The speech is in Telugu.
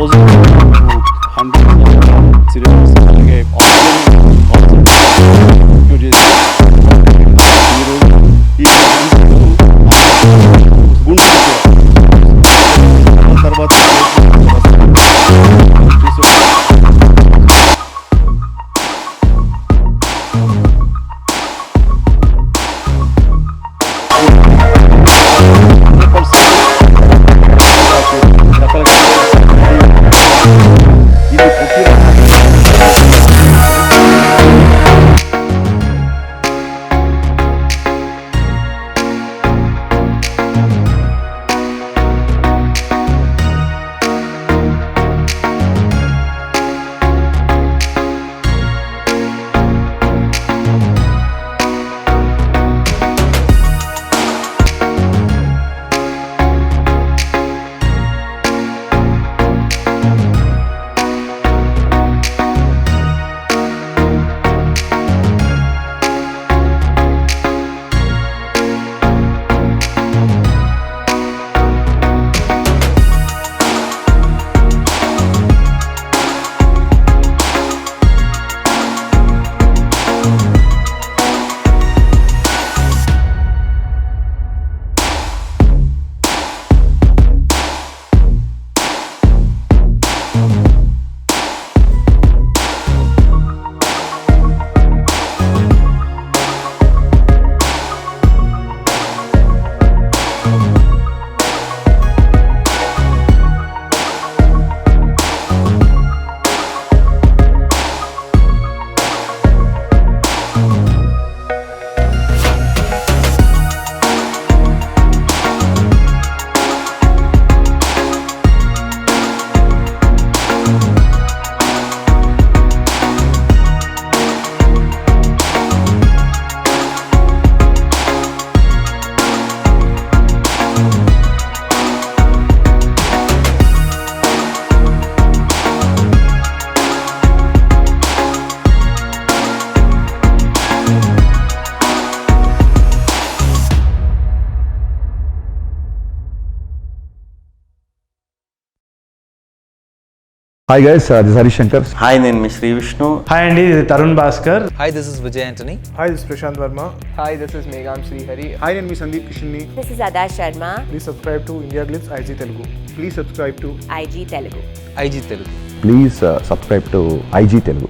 Bozulmuş. Hamdi Bozulmuş. Hi guys this Harish Shankar hi నేను మీ శ్రీ విష్ణు హాయ్ అండి ఇది Tarun Bhaskar Hi, this is Vijay Antony. Hi, this is Prashant Verma. Hi, this is Megham Srihari. Hi, నేను మీ సందీప్ కిషన్ని This is Ada Sharma, please subscribe to India glitz IG Telugu please subscribe to IG Telugu. IG Telugu. Please subscribe to IG Telugu